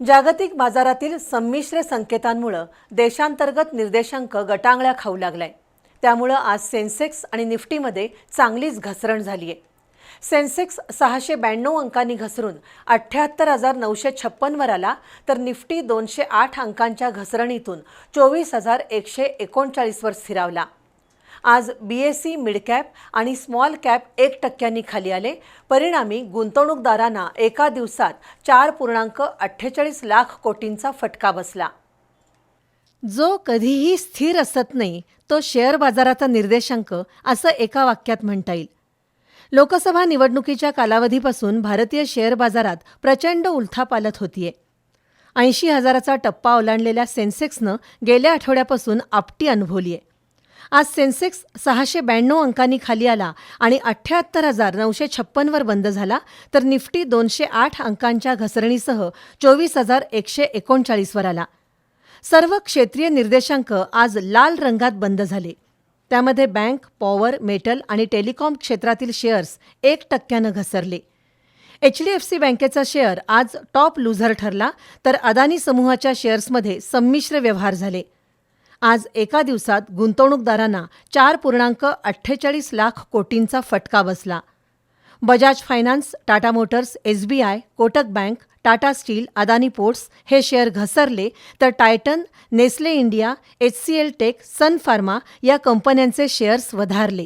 जागतिक बाजारातील संमिश्र संकेतांमुळं देशांतर्गत निर्देशांक गटांगळ्या खाऊ लागलाय. त्यामुळं आज सेन्सेक्स आणि निफ्टीमध्ये चांगलीच घसरण झाली आहे सेन्सेक्स सहाशे ब्याण्णव अंकांनी घसरून अठ्ठ्याहत्तर हजार नऊशे छप्पनवर आला तर निफ्टी दोनशे आठ अंकांच्या घसरणीतून चोवीस हजार एकशे एकोणचाळीसवर स्थिरावला. आज बी एस सी मिडकॅप आणि स्मॉल कॅप एक टक्क्यांनी खाली आले. परिणामी गुंतवणूकदारांना एका दिवसात चार पूर्णांक अठ्ठेचाळीस लाख कोटींचा फटका बसला. जो कधीही स्थिर असत नाही तो शेअर बाजाराचा निर्देशांक असं एका वाक्यात म्हणता येईल. लोकसभा निवडणुकीच्या कालावधीपासून भारतीय शेअर बाजारात प्रचंड उलथापालत होतीये. ऐंशी हजाराचा टप्पा ओलांडलेल्या सेन्सेक्सनं गेल्या आठवड्यापासून आपटी अनुभवली आहे आज सेन्सेक्स सहाशे ब्याण्णव अंकांनी खाली आला आणि अठ्ठ्याहत्तर हजार नऊशे छप्पनवर बंद झाला तर निफ्टी दोनशे आठ अंकांच्या घसरणीसह चोवीस हजार एकशे एकोणचाळीसवर आला. सर्व क्षेत्रीय निर्देशांक आज लाल रंगात बंद झाले. त्यामध्ये बँक पॉवर मेटल आणि टेलिकॉम क्षेत्रातील शेअर्स एक टक्क्यानं घसरले. एच डी एफ सी बँकेचा शेअर आज टॉप लुझर ठरला तर अदानी समूहाच्या शेअर्समध्ये संमिश्र व्यवहार झाले. आज एका दिवसात गुंतवणूकदारांना चार पूर्णांक अठ्ठेचाळीस लाख कोटींचा फटका बसला. Bajaj Finance Tata Motors S B I Kotak Bank Tata Steel Adani Ports हे शेअर घसरले तर Titan Nestle India H C L Tech Sun Pharma या कंपन्यांचे शेअर्स वधारले.